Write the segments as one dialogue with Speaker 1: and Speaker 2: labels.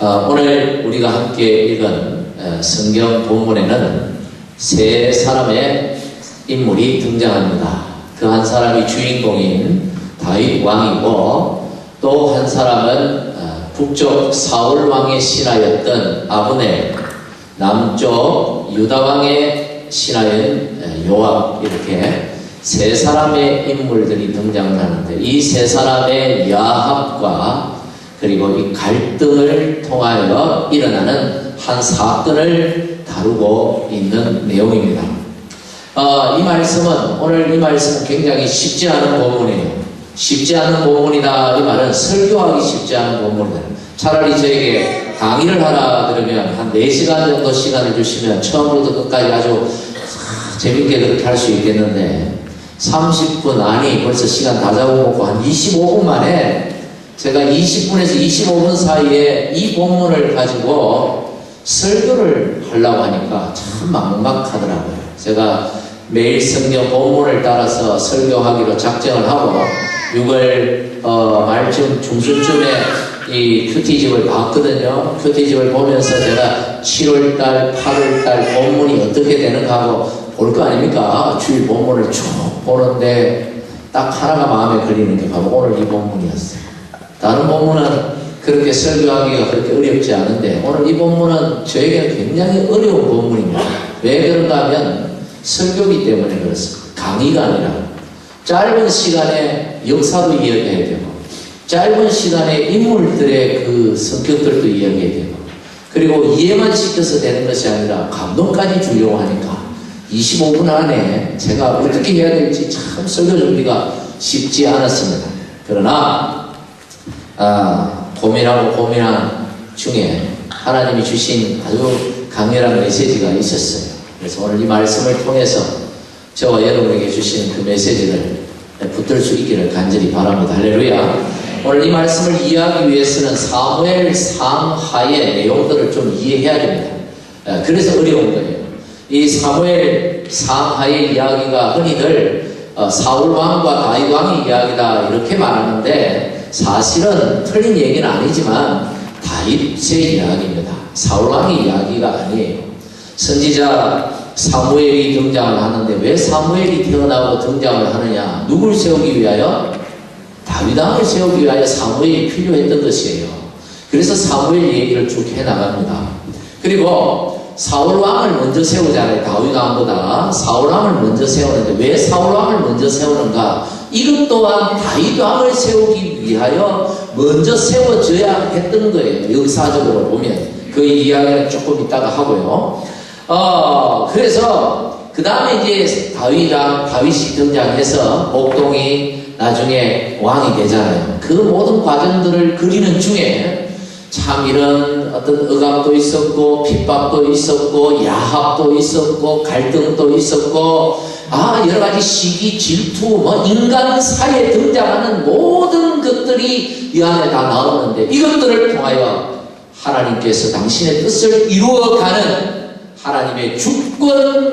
Speaker 1: 어, 오늘 우리가 함께 읽은 어, 성경 본문에는 세 사람의 인물이 등장합니다. 그 한 사람이 주인공인 다윗 왕이고 또 한 사람은 어, 북쪽 사울 왕의 신하였던 아브넬, 남쪽 유다 왕의 신하인 어, 요압 이렇게 세 사람의 인물들이 등장을 하는데 이 세 사람의 야합과 그리고 이 갈등을 통하여 일어나는 한 사건을 다루고 있는 내용입니다. 어, 이 말씀은 오늘 이 말씀은 굉장히 쉽지 않은 본문이에요. 쉽지 않은 본문이다 이 말은 설교하기 쉽지 않은 본문이다. 차라리 저에게 강의를 하라 그러면 한 4시간 정도 시간을 주시면 처음부터 끝까지 아주 재밌게 그렇게 할 수 있겠는데 30분 아니 벌써 시간 다 잡아먹고 한 25분 만에 제가 20분에서 25분 사이에 이 본문을 가지고 설교를 하려고 하니까 참 막막하더라고요. 제가 매일 성경 본문을 따라서 설교하기로 작정을 하고 6월 어, 말쯤 중순쯤에 이 큐티집을 봤거든요. 큐티집을 보면서 제가 7월달, 8월달 본문이 어떻게 되는가 하고 볼 거 아닙니까? 주일 본문을 쭉 보는데 딱 하나가 마음에 걸리는 게 바로 오늘 이 본문이었어요. 다른 본문은 그렇게 설교하기가 그렇게 어렵지 않은데 오늘 이 본문은 저에게는 굉장히 어려운 본문입니다. 왜 그런가 하면 설교기 때문에 그렇습니다. 강의가 아니라 짧은 시간에 역사도 이야기해야 되고 짧은 시간에 인물들의 그 성격들도 이야기해야 되고 그리고 이해만 시켜서 되는 것이 아니라 감동까지 주려고 하니까 25분 안에 제가 어떻게 해야 될지 참 설교 준비가 쉽지 않았습니다. 그러나 아, 고민하고 고민한 중에 하나님이 주신 아주 강렬한 메시지가 있었어요. 그래서 오늘 이 말씀을 통해서 저와 여러분에게 주신 그 메시지를 붙들 수 있기를 간절히 바랍니다. 할렐루야. 오늘 이 말씀을 이해하기 위해서는 사무엘 상하의 내용들을 좀 이해해야 됩니다. 에, 그래서 어려운 거예요. 이 사무엘 상하의 이야기가 흔히들 어, 사울 왕과 다윗 왕의 이야기다 이렇게 말하는데 사실은 틀린 얘기는 아니지만 다윗의 이야기입니다. 사울 왕의 이야기가 아니에요. 선지자 사무엘이 등장을 하는데 왜 사무엘이 태어나고 등장을 하느냐? 누굴 세우기 위하여? 다윗 왕을 세우기 위하여 사무엘이 필요했던 것이에요. 그래서 사무엘 얘기를 쭉 해나갑니다. 그리고 사울 왕을 먼저 세우잖아요. 다윗 왕보다 사울 왕을 먼저 세우는데 왜 사울 왕을 먼저 세우는가? 이것 또한 다윗 왕을 세우기 위하여 먼저 세워져야 했던 거예요. 역사적으로 보면 그 이야기는 조금 이따가 하고요. 어 그래서 그 다음에 이제 다윗왕 다윗이 등장해서 목동이 나중에 왕이 되잖아요. 그 모든 과정들을 그리는 중에 참 이런 어떤 억압도 있었고 핍박도 있었고 야합도 있었고 갈등도 있었고 아 여러 가지 시기 질투 뭐 인간 사이에 등장하는 모든 것들이 이 안에 다 나오는데 이것들을 통하여 하나님께서 당신의 뜻을 이루어가는 하나님의 주권적인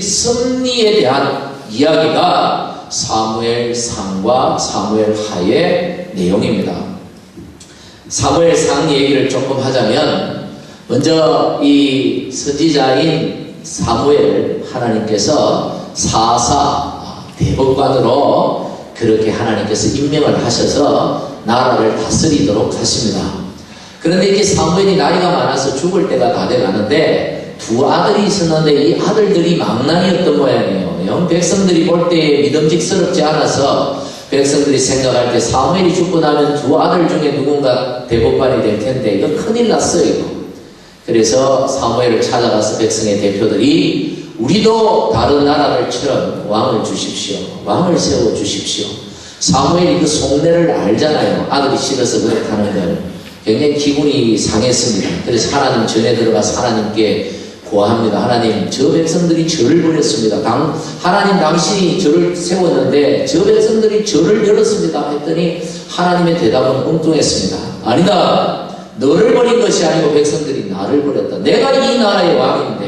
Speaker 1: 승리에 대한 이야기가 사무엘 상과 사무엘 하의 내용입니다. 사무엘 상 얘기를 조금 하자면 먼저 이 선지자인 사무엘 하나님께서 사사 대법관으로 그렇게 하나님께서 임명을 하셔서 나라를 다스리도록 하십니다. 그런데 이게 사무엘이 나이가 많아서 죽을 때가 다 돼가는데 두 아들이 있었는데 이 아들들이 망나니였던 모양이에요. 영 백성들이 볼때 믿음직스럽지 않아서 백성들이 생각할 때 사무엘이 죽고 나면 두 아들 중에 누군가 대법관이 될 텐데 이거 큰일 났어요. 그래서 사무엘을 찾아가서 백성의 대표들이 우리도 다른 나라들처럼 왕을 주십시오. 왕을 세워 주십시오. 사무엘이 그 속내를 알잖아요. 아들이 싫어서 그렇다는 걸. 굉장히 기분이 상했습니다. 그래서 하나님 전에 들어가서 하나님께 고합니다. 하나님, 저 백성들이 저를 버렸습니다. 당, 하나님 당신이 저를 세웠는데 저 백성들이 저를 열었습니다. 했더니 하나님의 대답은 엉뚱했습니다. 아니다. 너를 버린 것이 아니고 백성들이 나를 버렸다. 내가 이 나라의 왕인데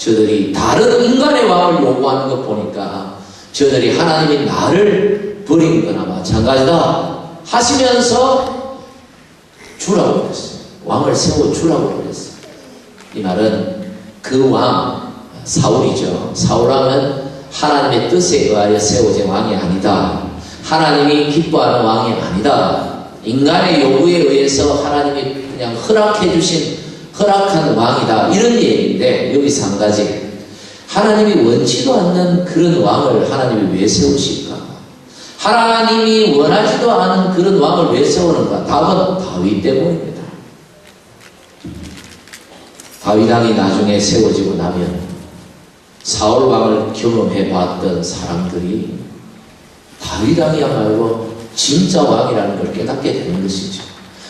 Speaker 1: 저들이 다른 인간의 왕을 요구하는 것 보니까 저들이 하나님이 나를 버린 거나 마찬가지다 하시면서 주라고 그랬어요. 왕을 세워 주라고 그랬어요. 이 말은 그 왕, 사울이죠. 사울왕은 하나님의 뜻에 의하여 세워진 왕이 아니다. 하나님이 기뻐하는 왕이 아니다. 인간의 요구에 의해서 하나님이 그냥 허락해 주신 허락한 왕이다. 이런 얘기인데 여기서 한 가지. 하나님이 원치도 않는 그런 왕을 하나님이 왜 세우실까? 하나님이 원하지도 않은 그런 왕을 왜 세우는가? 답은 다윗 때문입니다. 다윗 왕이 나중에 세워지고 나면 사울 왕을 경험해 봤던 사람들이 다윗 왕이야말로 진짜 왕이라는 걸 깨닫게 되는 것이죠.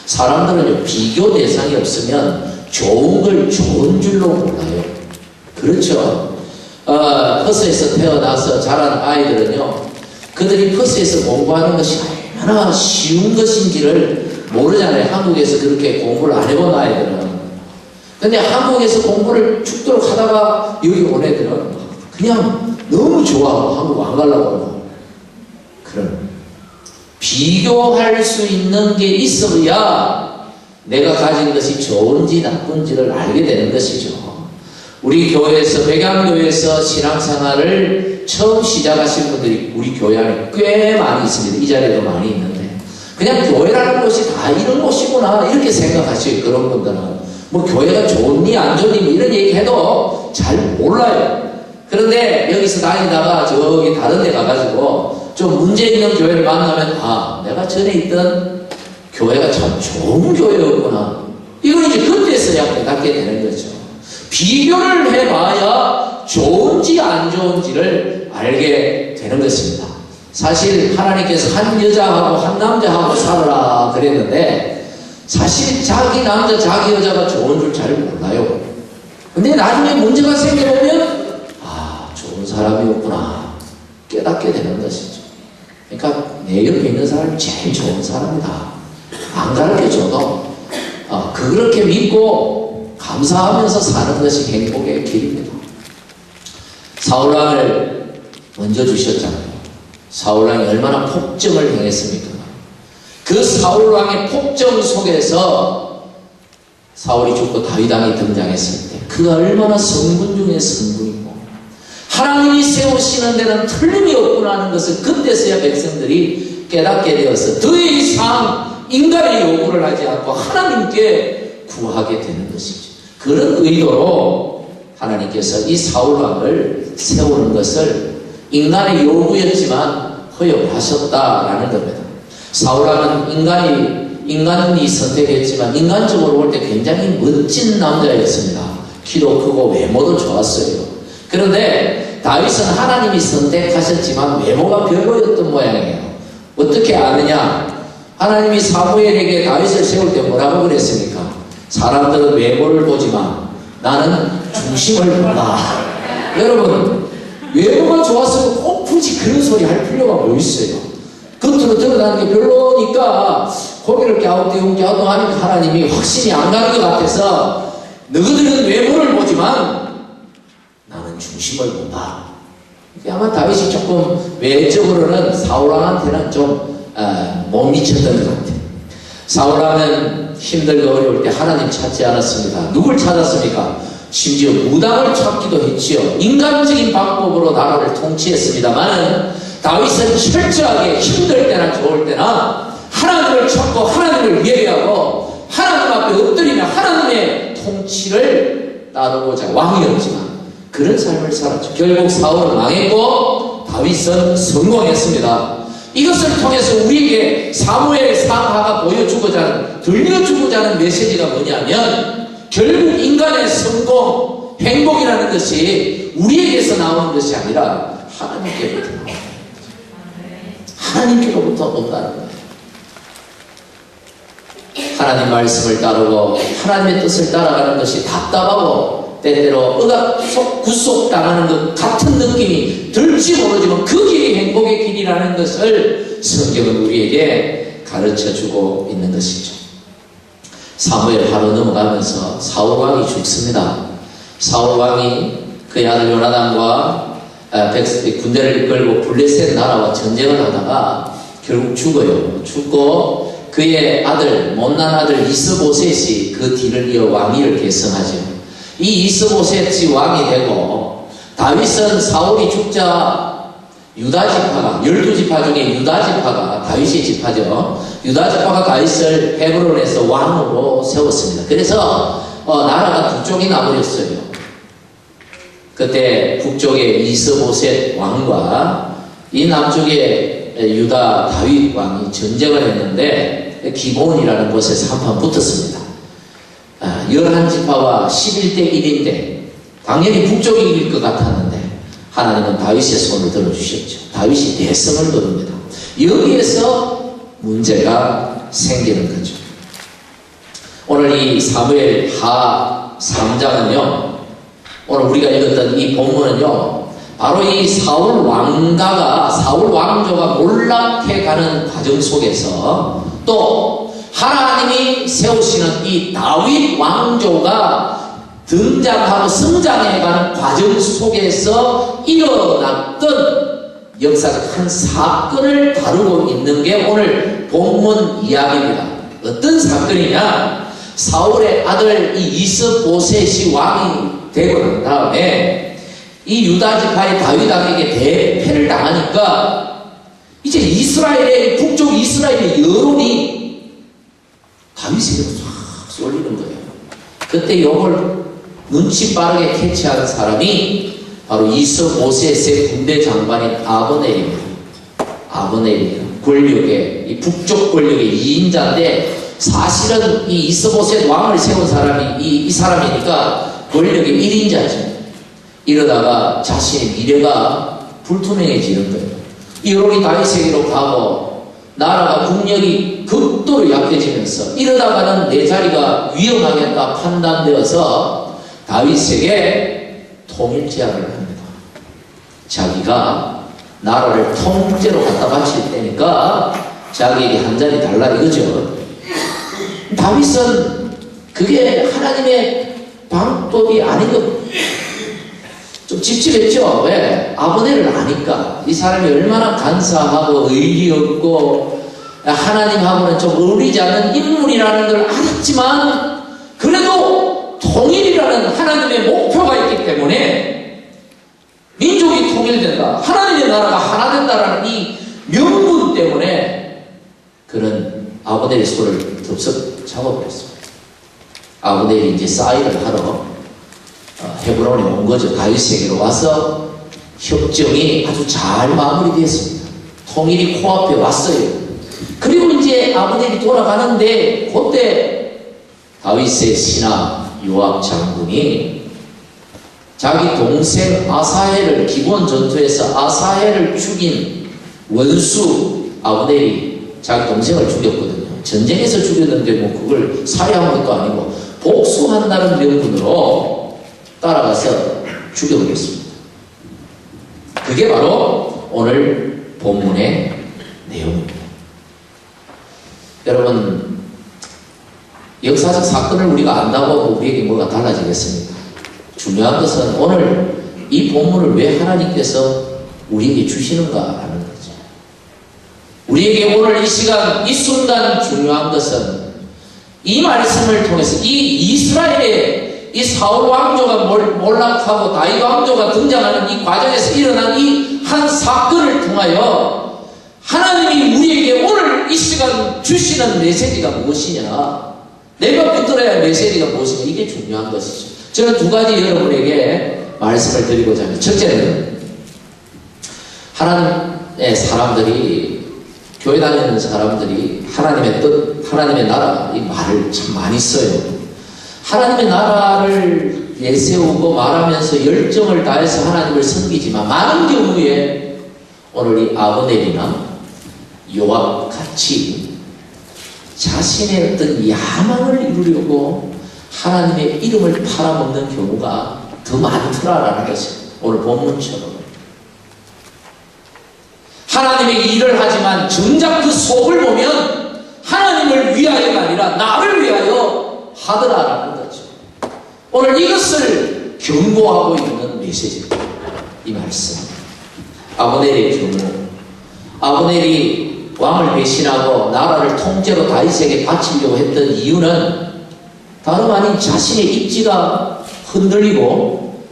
Speaker 1: 사람들은요, 비교 대상이 없으면 좋은 걸 좋은 줄로 몰라요. 그렇죠. 어, 퍼스에서 태어나서 자란 아이들은요, 그들이 퍼스에서 공부하는 것이 얼마나 쉬운 것인지를 모르잖아요. 한국에서 그렇게 공부를 안 해본 아이들은. 근데 한국에서 공부를 죽도록 하다가 여기 온 애들은 그냥 너무 좋아하고 한국 안 가려고 하고. 그런. 비교할 수 있는 게 있어야 내가 가진 것이 좋은지 나쁜지를 알게 되는 것이죠. 우리 교회에서, 백양교회에서 신앙생활을 처음 시작하신 분들이 우리 교회 안에 꽤 많이 있습니다. 이 자리에도 많이 있는데. 그냥 교회라는 곳이 다 이런 곳이구나. 이렇게 생각하시요 그런 분들은. 뭐 교회가 좋니, 안 좋니, 뭐 이런 얘기 해도 잘 몰라요. 그런데 여기서 다니다가 저기 다른 데 가가지고 좀 문제 있는 교회를 만나면 아, 내가 전에 있던 교회가 참 좋은 교회였구나. 이걸 이제 그때서야 깨닫게 되는 거죠. 비교를 해봐야 좋은지 안 좋은지를 알게 되는 것입니다. 사실 하나님께서 한 여자하고 한 남자하고 살아라 그랬는데 사실 자기 남자, 자기 여자가 좋은 줄 잘 몰라요. 근데 나중에 문제가 생겨보면 아, 좋은 사람이었구나. 깨닫게 되는 것이죠. 그러니까 내 옆에 있는 사람이 제일 좋은 사람이다. 안 가르쳐줘도 어, 그렇게 믿고 감사하면서 사는 것이 행복의 길입니다. 사울왕을 먼저 주셨잖아요. 사울왕이 얼마나 폭정을 행했습니까? 그 사울왕의 폭정 속에서 사울이 죽고 다윗왕이 등장했을 때 그가 얼마나 성군 중에 성군이고 하나님이 세우시는 데는 틀림이 없구나 하는 것을 그때서야 백성들이 깨닫게 되어서 더 이상 인간의 요구를 하지 않고 하나님께 구하게 되는 것이죠. 그런 의도로 하나님께서 이 사울왕을 세우는 것을 인간의 요구였지만 허용하셨다라는 겁니다. 사울왕은 인간이 인간이 선택했지만 인간적으로 볼 때 굉장히 멋진 남자였습니다. 키도 크고 외모도 좋았어요. 그런데 다윗은 하나님이 선택하셨지만 외모가 별로였던 모양이에요. 어떻게 아느냐? 하나님이 사무엘에게 다윗을 세울 때 뭐라고 그랬습니까? 사람들은 외모를 보지만 나는 중심을 본다. 여러분 외모가 좋았으면 꼭 굳이 그런 소리 할 필요가 뭐 있어요? 겉으로 드러나는 게 별로니까 고개를 갸우뚱 갸우뚱 하니까 하나님이 확신이 안 가는 것 같아서 너희들은 외모를 보지만 나는 중심을 본다. 아마 다윗이 조금 외적으로는 사울왕한테는 좀 어, 못 미쳤던 것 같아요. 사울왕은 힘들고 어려울 때 하나님 찾지 않았습니다. 누굴 찾았습니까? 심지어 무당을 찾기도 했지요. 인간적인 방법으로 나라를 통치했습니다만 다윗은 철저하게 힘들 때나 좋을 때나 하나님을 찾고 하나님을 예배하고 하나님 앞에 엎드리며 하나님의 통치를 따르고자 왕이었지만 그런 삶을 살았죠. 결국 사울은 망했고 다윗은 성공했습니다. 이것을 통해서 우리에게 사무엘 상하가 보여주고자 하는, 들려주고자 하는 메시지가 뭐냐면 결국 인간의 성공, 행복이라는 것이 우리에게서 나오는 것이 아니라 하나님께로부터. 하나님께로부터 온다는 거예요. 하나님 말씀을 따르고 하나님의 뜻을 따라가는 것이 답답하고 때때로 의각 구속 당하는 것 같은 느낌이 들지 모르지만 그 길이 행복의 길이라는 것을 성경은 우리에게 가르쳐 주고 있는 것이죠. 사무엘 바로 넘어가면서 사울 왕이 죽습니다. 사울 왕이 그의 아들 요나단과 아, 백- 군대를 이끌고 블레셋 나라와 전쟁을 하다가 결국 죽어요. 죽고 그 그의 아들 못난 아들 이스보셋이 그 뒤를 이어 왕위를 계승하죠. 이 이스보셋이 왕이 되고 다윗은 사울이 죽자 유다 지파가 열두 지파 중에 유다 지파가 다윗의 지파죠. 유다 지파가 다윗을 헤브론에서 왕으로 세웠습니다. 그래서 어, 나라가 두 쪽이 나버렸어요. 그때 북쪽에 이스보셋 왕과 이 남쪽에 유다 다윗 왕이 전쟁을 했는데 기본이라는 곳에서 한판 붙었습니다. 아, 11지파와 11대 1인데 당연히 북쪽이 이길 것 같았는데 하나님은 다윗의 손을 들어주셨죠. 다윗이 대성을 거둡니다. 여기에서 문제가 생기는 거죠. 오늘 이 사무엘 하 3장은요. 오늘 우리가 읽었던 이 본문은요. 바로 이 사울 왕가가 사울 왕조가 몰락해가는 과정 속에서 또 하나님이 세우시는 이 다윗 왕조가 등장하고 성장해가는 과정 속에서 일어났던 역사적 한 사건을 다루고 있는 게 오늘 본문 이야기입니다. 어떤 사건이냐? 사울의 아들 이 이스보셋이 왕이 되고 난 다음에 이 유다 지파의 다윗왕에게 대패를 당하니까 이제 이스라엘의 북쪽 이스라엘의 여론이 다윗에게로 싹 쏠리는 거예요. 그때 이걸 눈치 빠르게 캐치한 사람이 바로 이스보셋의 군대 장관인 아버넬입니다. 아버넬이에요. 권력의 이 북쪽 권력의 2인자인데 사실은 이 이스보셋 왕을 세운 사람이 이, 이 사람이니까 권력의 1인자죠. 이러다가 자신의 미래가 불투명해지는 거예요. 여론이 다윗에게로 가고 나라가 국력이 극도로 약해지면서 이러다가는 내 자리가 위험하겠다 판단되어서 다윗에게 통일 제안을 합니다. 자기가 나라를 통째로 갖다 바칠 때니까 자기에게 한 자리 달라 이거죠. 다윗은 그게 하나님의 방법이 아닌 것. 좀 찝찝했죠? 왜? 아버지를 아니까. 이 사람이 얼마나 간사하고 의리 없고, 하나님하고는 좀 어울리지 않는 인물이라는 걸 알았지만, 그래도 통일이라는 하나님의 목표가 있기 때문에, 민족이 통일된다. 하나님의 나라가 하나 된다라는 이 명분 때문에, 그는 아버지의 손을 덥석 잡아버렸습니다. 아버지이 이제 사인을 하러 어, 헤브론에 온 거죠. 다윗에게로 와서 협정이 아주 잘 마무리되었습니다. 통일이 코앞에 왔어요. 그리고 이제 아버들이 돌아가는데 그때 다윗의 신하 요압 장군이 자기 동생 아사헬을 기본 전투에서 아사헬을 죽인 원수 아브넬이 자기 동생을 죽였거든요. 전쟁에서 죽였는데 뭐 그걸 살해한 것도 아니고 복수한다는 명분으로 따라가서 죽여보겠습니다. 그게 바로 오늘 본문의 내용입니다. 여러분, 역사적 사건을 우리가 안다고 우리에게 뭐가 달라지겠습니까? 중요한 것은 오늘 이 본문을 왜 하나님께서 우리에게 주시는가라는 거죠. 우리에게 오늘 이 시간, 이 순간 중요한 것은 이 말씀을 통해서 이 이스라엘의 이 사울 왕조가 몰락하고 다윗 왕조가 등장하는 이 과정에서 일어난 이 한 사건을 통하여 하나님이 우리에게 오늘 이 시간 주시는 메시지가 무엇이냐? 내가 붙들어야 할 메시지가 무엇이냐? 이게 중요한 것이죠. 저는 두 가지 여러분에게 말씀을 드리고자 합니다. 첫째는 하나님의 사람들이 교회 다니는 사람들이 하나님의 뜻, 하나님의 나라 이 말을 참 많이 써요. 하나님의 나라를 내세우고 말하면서 열정을 다해서 하나님을 섬기지만 많은 경우에 오늘 이 아브넬이나 요압 같이 자신의 어떤 야망을 이루려고 하나님의 이름을 팔아먹는 경우가 더 많더라라는 것이 오늘 본문처럼. 하나님의 일을 하지만 정작 그 속을 보면 하나님을 위하여가 아니라 나를 위하여 하더라라는 거죠. 오늘 이것을 경고하고 있는 메시지입니다. 이 말씀. 아브넬의 경우. 아브넬이 왕을 배신하고 나라를 통째로 다윗에게 바치려고 했던 이유는 다름 아닌 자신의 입지가 흔들리고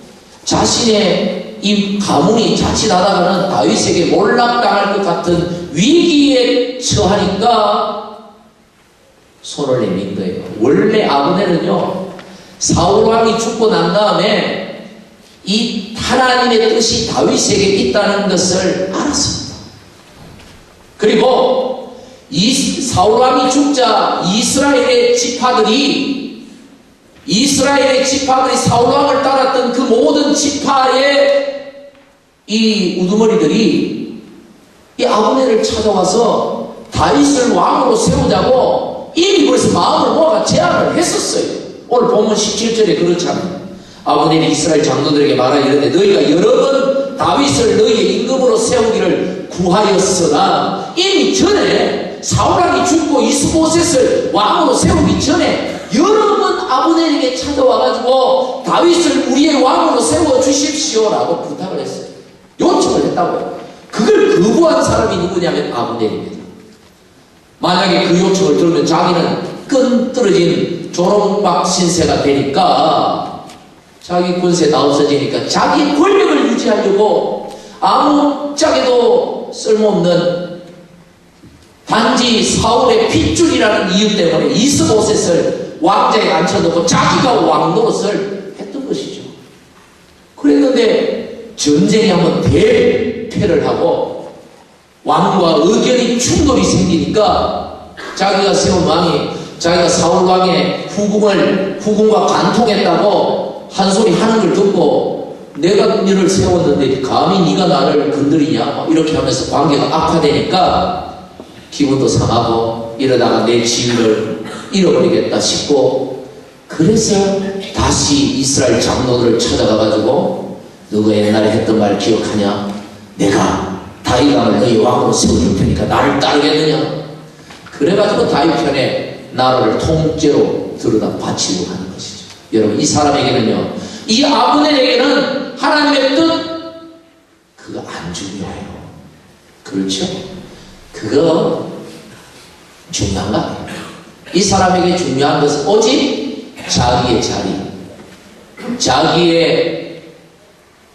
Speaker 1: 자신의 이 가문이 자칫하다가는 다윗에게 몰락당할 것 같은 위기에 처하니까 손을 내민 거예요. 원래 아브넬은요 사울 왕이 죽고 난 다음에 이 하나님의 뜻이 다윗에게 있다는 것을 알았습니다. 그리고 이 사울 왕이 죽자 이스라엘의 지파들이 이스라엘의 지파들이 사울 왕을 따랐던 그 모든 지파의 이 우두머리들이 이 아브넬을 찾아와서 다윗을 왕으로 세우자고 이미 벌써 마음을 모아가 제안을 했었어요. 오늘 본문 17절에 그렇잖아요. 아브넬이 이스라엘 장로들에게 말하 이르되 너희가 여러 번 다윗을 너희의 임금으로 세우기를 구하였으나 이미 전에 사울왕이 죽고 이스보셋을 왕으로 세우기 전에 여러 번 아브넬에게 찾아와가지고 다윗을 우리의 왕으로 세워 주십시오라고 부탁을 했어요. 요청을 했다고요. 그걸 거부한 사람이 누구냐면 아브넬입니다. 만약에 그 요청을 들으면 자기는 끈 떨어진 조롱박 신세가 되니까 자기 권세 다 없어지니까 자기 권력을 유지하려고 아무 짝에도 쓸모없는 단지 사울의 핏줄이라는 이유 때문에 이스보셋을 왕자에 앉혀놓고 자기가 왕 노릇을 했던 것이죠. 그랬는데 전쟁이 한번 대패를 하고 왕과 의견이 충돌이 생기니까 자기가 세운 왕이 자기가 사울 왕의 후궁을 후궁과 간통했다고 한 소리 하는 걸 듣고 내가 너를 세웠는데 감히 네가 나를 건드리냐 막 이렇게 하면서 관계가 악화되니까 기분도 상하고 이러다가 내 지위를 잃어버리겠다 싶고 그래서 다시 이스라엘 장로들을 찾아가가지고 너가 옛날에 했던 말 기억하냐? 내가 다윗 왕을 너희 왕으로 세워줄 테니까 나를 따르겠느냐? 그래가지고 다윗 편에 나라를 통째로 들여다 바치려고 하는 것이죠. 여러분 이 사람에게는요, 이 아브넬에게는 하나님의 뜻 그거 안 중요해요. 그렇죠? 그거 중요한 거 아니에요. 이 사람에게 중요한 것은 오직 자기의 자리, 자기의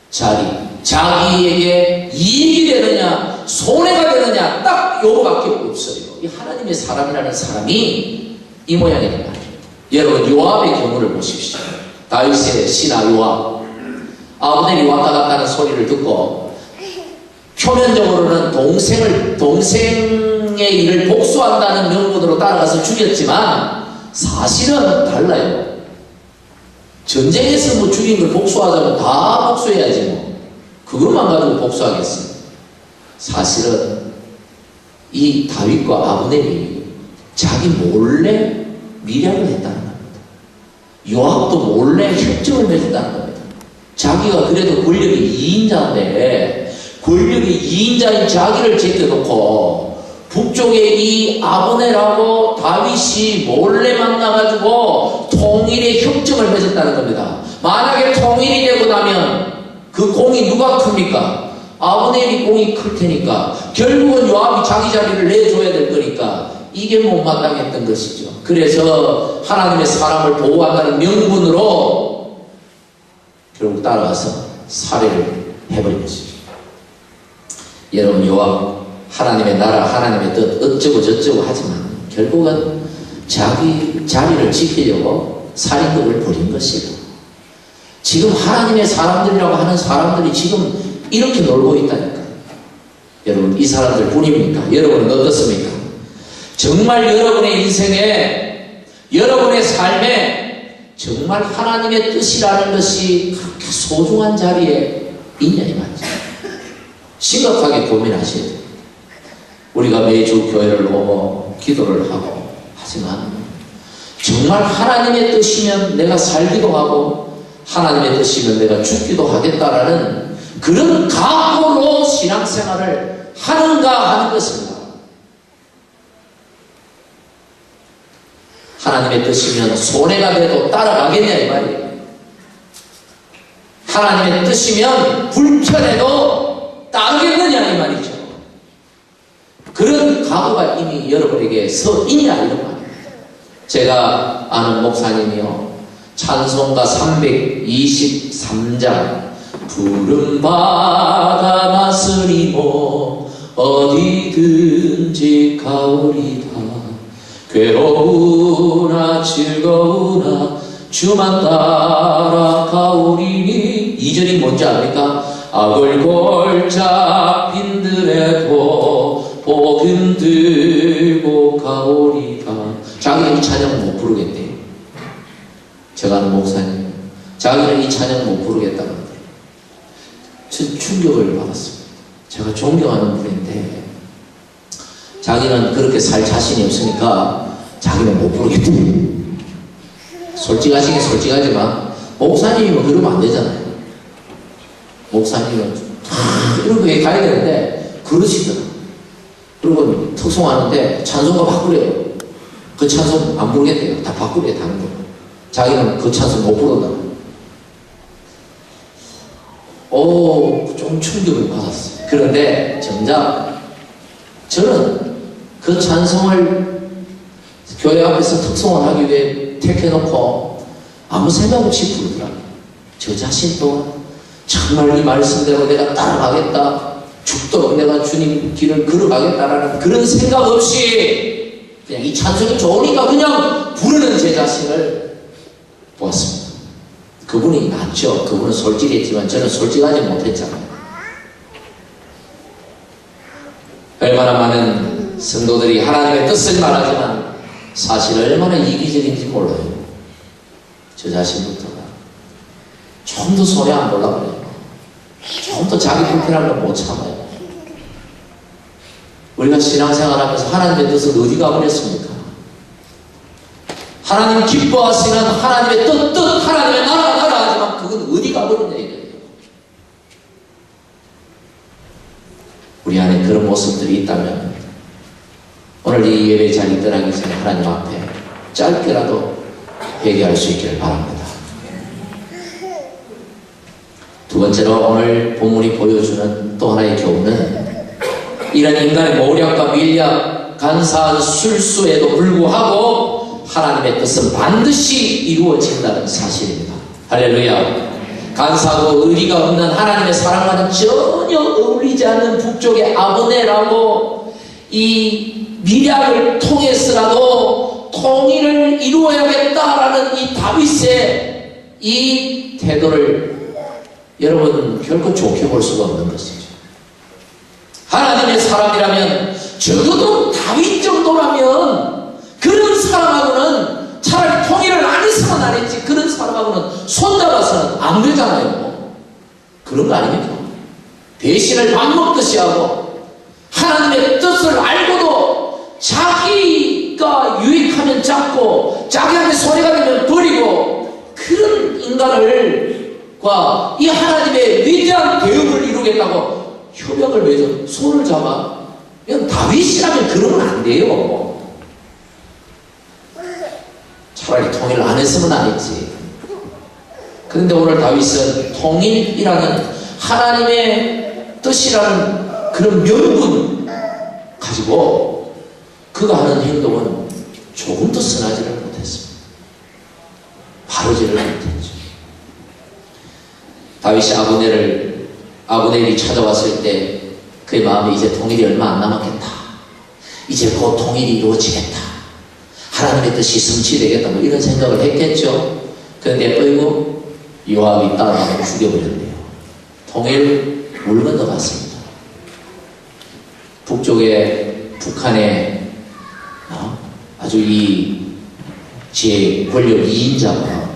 Speaker 1: 자리, 자기에게 이익이 되느냐, 손해가 되느냐, 딱 요거밖에 없어요. 이 하나님의 사람이라는 사람이 이 말이에요. 여러분, 요압의 경우를 보십시오. 다윗의 신하 요압. 아브넬이 왔다 갔다는 소리를 듣고, 표면적으로는 동생을, 동생의 일을 복수한다는 명분으로 따라가서 죽였지만, 사실은 달라요. 전쟁에서 뭐 죽인 걸 복수하자면 다 복수해야지 뭐. 그것만 가지고 복수하겠어. 사실은 이 다윗과 아브넬이 자기 몰래 미략을 했다는 겁니다. 요압도 몰래 협정을 맺었다는 겁니다. 자기가 그래도 권력의 2인자인데 권력의 2인자인 자기를 제껴놓고 북쪽에 이 아브넬하고 다윗이 몰래 만나가지고 통일의 협정을 맺었다는 겁니다. 만약에 통일이 되고 나면 그 공이 누가 큽니까? 아브넬이 공이 클 테니까 결국은 요압이 자기 자리를 내줘야 될 거니까 이게 못마땅했던 것이죠. 그래서 하나님의 사람을 보호한다는 명분으로 결국 따라가서 살해를 해버린 것이죠. 여러분 요압 하나님의 나라, 하나님의 뜻 어쩌고 저쩌고 하지만 결국은 자기 자리를 지키려고 살인극을 벌인 것이에요. 지금 하나님의 사람들이라고 하는 사람들이 지금 이렇게 놀고 있다니까. 여러분, 이 사람들 뿐입니까? 여러분은 어떻습니까? 정말 여러분의 인생에, 여러분의 삶에 정말 하나님의 뜻이라는 것이 그렇게 소중한 자리에 있냐 이 말이죠. 심각하게 고민하셔야 돼요. 우리가 매주 교회를 오고 기도를 하고 하지만 정말 하나님의 뜻이면 내가 살기도 하고 하나님의 뜻이면 내가 죽기도 하겠다라는 그런 각오로 신앙생활을 하는가 하는 것입니다. 하나님의 뜻이면 손해가 돼도 따라가겠냐 이 말이에요. 하나님의 뜻이면 불편해도 따르겠느냐 이 말이죠. 그런 각오가 이미 여러분에게 서 있냐 이런 말이에요. 제가 아는 목사님이요. 찬송가 323장. 푸른 바다 나스리모 어디든지 가오리다. 괴로우나 즐거우나 주만 따라 가오리니. 이 절이 뭔지 압니까? 악을 골짜 빈들에도 복음 들고 가오리다. 자기는 이 찬양 못 부르겠대요 제가 아는 목사님 자기는 이 찬양 못 부르겠다고 하는데 저 충격을 받았습니다. 제가 존경하는 분인데 자기는 그렇게 살 자신이 없으니까 자기는 못 부르겠대요. 솔직하시긴 솔직하지만 목사님이면 그러면 안 되잖아요. 목사님은 다 이런 게 가야 되는데 그러시더라고요. 그리고 특송하는데 찬송가 바꾸래요. 그 찬송 안 부르겠대요. 다 바꾸래요 다른 거 자기는 그 찬송 못 부른다고 오, 좀 충격을 받았어요. 그런데 정작 저는 그 찬송을 교회 앞에서 특송을 하기 위해 택해놓고 아무 생각 없이 부르더라고요. 저 자신 또한 정말 이 말씀대로 내가 따라가겠다. 죽도록 내가 주님 길을 걸어가겠다라는 그런 생각 없이 그냥 이 찬송이 좋으니까 그냥 부르는 제 자신을 보았습니다. 그분이 낫죠. 그분은 솔직했지만 저는 솔직하지 못했잖아요. 얼마나 많은 성도들이 하나님의 뜻을 말하지만 사실 얼마나 이기적인지 몰라요. 저 자신부터가. 좀더 소리 안 보려고 그래요. 좀 더 자기 불편한 걸 못 참아요. 우리가 신앙생활 하면서 하나님의 뜻을 어디 가 버렸습니까? 하나님 기뻐하시는 하나님의 뜻, 뜻, 하나님의 나라, 나라 하지만 그건 어디 가버렸냐 이거예요. 우리 안에 그런 모습들이 있다면 오늘 이 예배 자리 떠나기 전에 하나님 앞에 짧게라도 회개할 수 있기를 바랍니다. 두 번째로 오늘 본문이 보여주는 또 하나의 교훈은 이런 인간의 모략과 밀약, 간사한 술수에도 불구하고 하나님의 뜻은 반드시 이루어진다는 사실입니다. 할렐루야. 간사하고 의리가 없는 하나님의 사랑과는 전혀 어울리지 않는 북쪽의 아브네라고 이 미략을 통해서라도 통일을 이루어야겠다라는 이 다윗의 이 태도를 여러분 결코 좋게 볼 수가 없는 것이죠. 하나님의 사람이라면 적어도 다윗 정도라면 그런 사람하고는 차라리 통일을 안 했으면 안 했지 그런 사람하고는 손잡아서는 안 되잖아요. 그런 거 아닙니까? 배신을 밥 먹듯이 하고 하나님의 뜻을 알고도 자기가 유익하면 잡고 자기한테 손해가 되면 버리고 그런 인간을 과 이 하나님의 위대한 대응을 이루겠다고 협약을 맺어 손을 잡아 다윗이라면 그러면 안 돼요 차라리 안 했지 그런데 오늘 다윗은 통일이라는 하나님의 뜻이라는 그런 명분 가지고 그가 하는 행동은 조금도 선하지를 못했습니다 바르지를 못했죠 다윗이 아브넬을 아브넬이 찾아왔을 때 그의 마음에 이제 통일이 얼마 안 남았겠다. 이제 곧 통일이 이루어지겠다. 하나님의 뜻이 성취되겠다. 뭐 이런 생각을 했겠죠. 그런데 어이구 요압이 따라가고 죽여버렸네요. 통일 물 건너갔습니다. 북쪽에 북한에 어? 아주 이 제 권력 2인자가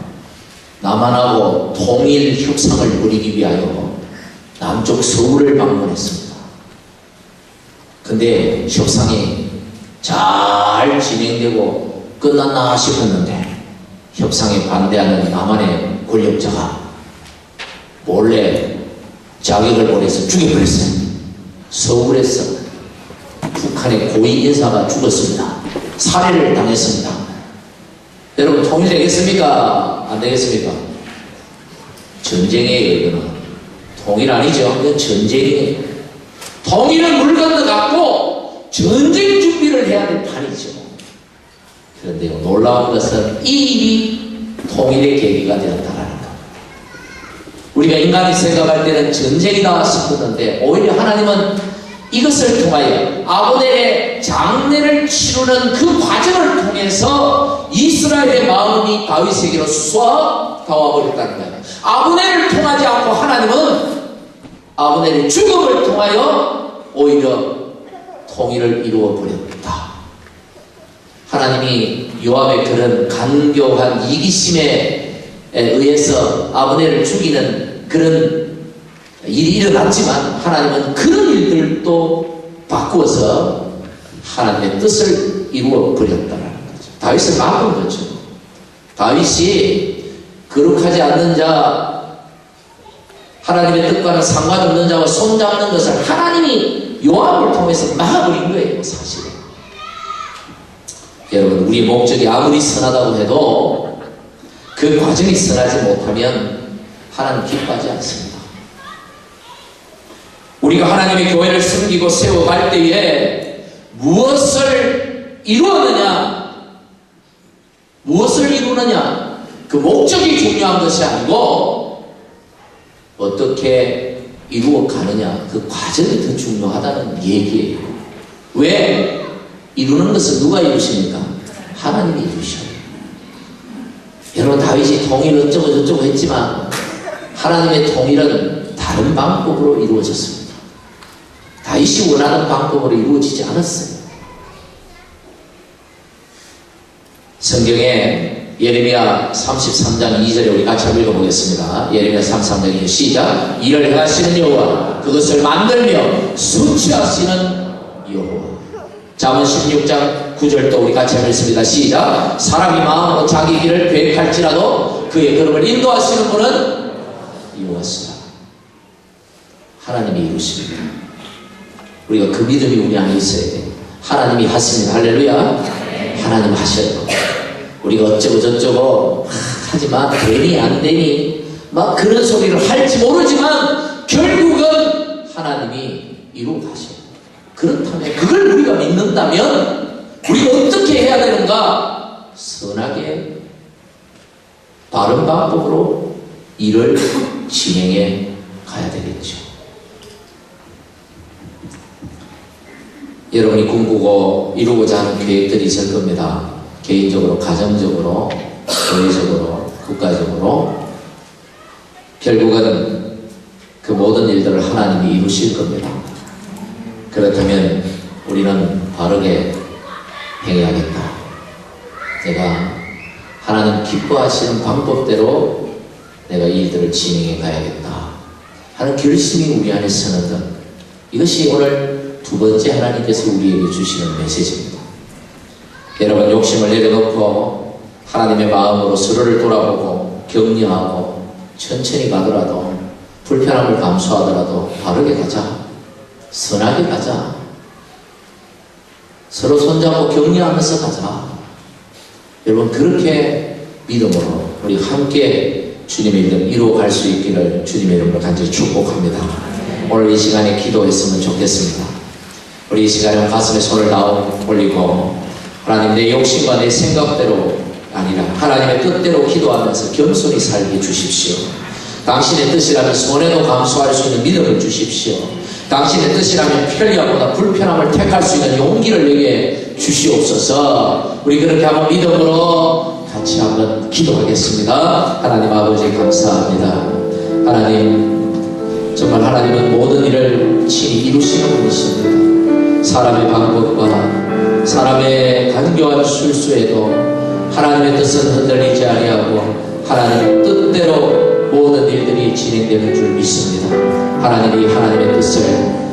Speaker 1: 남한하고 통일 협상을 벌이기 위하여 남쪽 서울을 방문했습니다. 근데 협상이 잘 진행되고 끝났나 싶었는데 협상에 반대하는 남한의 권력자가 몰래 자격을 보내서 죽여버렸어요. 서울에서 북한의 고위 인사가 죽었습니다. 살해를 당했습니다. 여러분 통일되겠습니까? 안 되겠습니까? 전쟁이에요, 이거는. 통일 아니죠? 이건 전쟁이에요. 통일은 물 건너갔고 전쟁 준비를 해야 될 판이죠. 그런데요, 놀라운 것은 이 일이 통일의 계기가 되었다라는 것. 우리가 인간이 생각할 때는 전쟁이다 싶었는데 오히려 하나님은 이것을 통하여 아브넬의 장례를 치르는 그 과정을 통해서 이스라엘의 마음이 다윗에게로 쏴 닿아버렸다는 거예요. 아브넬을 통하지 않고 하나님은 아브넬의 죽음을 통하여 오히려 통일을 이루어 버렸다. 하나님이 요압의 그런 간교한 이기심에 의해서 아브넬을 죽이는 그런 일이 일어났지만 하나님은 그런 일들도 바꾸어서 하나님의 뜻을 이루어 버렸다는 거죠. 다윗을 막은 거죠. 다윗이 거룩하지 않는 자, 하나님의 뜻과는 상관없는 자와 손잡는 것을 하나님이 요압을 통해서 막아버린 거예요, 사실은. 여러분, 우리 목적이 아무리 선하다고 해도 그 과정이 선하지 못하면 하나님 기뻐하지 않습니다. 우리가 하나님의 교회를 섬기고 세워갈 때에 무엇을 이루었느냐, 무엇을 이루느냐, 그 목적이 중요한 것이 아니고 어떻게 이루어 가느냐, 그 과정이 더 중요하다는 얘기예요. 왜? 이루는 것은 누가 이루십니까? 하나님이 이루셔요. 여러분 다윗이 통일 어쩌고 저쩌고 했지만 하나님의 통일은 다른 방법으로 이루어졌습니다. 다윗이 원하는 방법으로 이루어지지 않았어요. 성경에 예레미야 33장 2절에 우리 같이 한번 읽어보겠습니다. 예레미야 33장 2절 시작 일을 행하시는 여호와 그것을 만들며 수치하시는 여호와 잠언 16장 9절도 우리 같이 읽습니다. 시작 사람이 마음으로 자기 길을 계획할지라도 그의 걸음을 인도하시는 분은 여호와시다. 하나님이 이루십니다. 우리가 그 믿음이 우리 안에 있어야 돼. 하나님이 하십니다. 할렐루야. 하나님 하셔요. 우리가 어쩌고 저쩌고 하지만 되니 안 되니 막 그런 소리를 할지 모르지만 결국은 하나님이 이루어 가셔요. 그렇다면 그걸 우리가 믿는다면 우리가 어떻게 해야 되는가? 선하게 바른 방법으로 일을 진행해 가야 되겠죠. 여러분이 꿈꾸고 이루고자 하는 계획들이 있을 겁니다. 개인적으로, 가정적으로, 교회적으로, 국가적으로. 결국은 그 모든 일들을 하나님이 이루실 겁니다. 그렇다면 우리는 바르게 행해야겠다. 내가 하나님 기뻐하시는 방법대로 내가 이 일들을 진행해 가야겠다. 하는 결심이 우리 안에 서는 것. 이것이 오늘 두 번째 하나님께서 우리에게 주시는 메시지입니다. 여러분 욕심을 내려놓고 하나님의 마음으로 서로를 돌아보고 격려하고 천천히 가더라도 불편함을 감수하더라도 바르게 가자. 선하게 가자. 서로 손잡고 격려하면서 가자. 여러분 그렇게 믿음으로 우리 함께 주님의 이름 이루어 갈 수 있기를 주님의 이름으로 간절히 축복합니다. 오늘 이 시간에 기도했으면 좋겠습니다. 우리 이 시간에 가슴에 손을 다 올리고 하나님 내 욕심과 내 생각대로 아니라 하나님의 뜻대로 기도하면서 겸손히 살게 주십시오. 당신의 뜻이라면 손해도 감수할 수 있는 믿음을 주십시오. 당신의 뜻이라면 편리함보다 불편함을 택할 수 있는 용기를 내게 주시옵소서. 우리 그렇게 한번 믿음으로 같이 한번 기도하겠습니다. 하나님 아버지 감사합니다. 하나님 정말 하나님은 모든 일을 친히 이루시는 분이십니다. 사람의 방법과 사람의 간교한 술수에도 하나님의 뜻은 흔들리지 아니하고 하나님 뜻대로 모든 일들이 진행되는 줄 믿습니다. 하나님이 하나님의 뜻을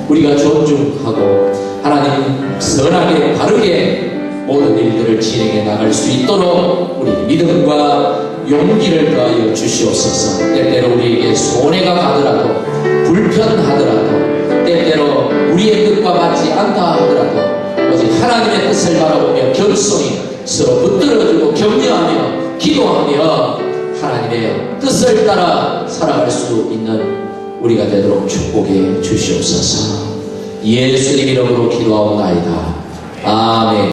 Speaker 1: 우리가 존중하고 하나님 선하게 바르게 모든 일들을 진행해 나갈 수 있도록 우리 믿음과 용기를 더하여 주시옵소서. 때때로 우리에게 손해가 가더라도 불편하더라도 때때로 우리의 뜻과 맞지 않다 하더라도 오직 하나님의 뜻을 바라보며 겸손히 서로 붙들어주고 격려하며 기도하며 하나님의 뜻을 따라 살아갈 수 있는 우리가 되도록 축복해 주시옵소서. 예수님 이름으로 기도하옵나이다. 아멘.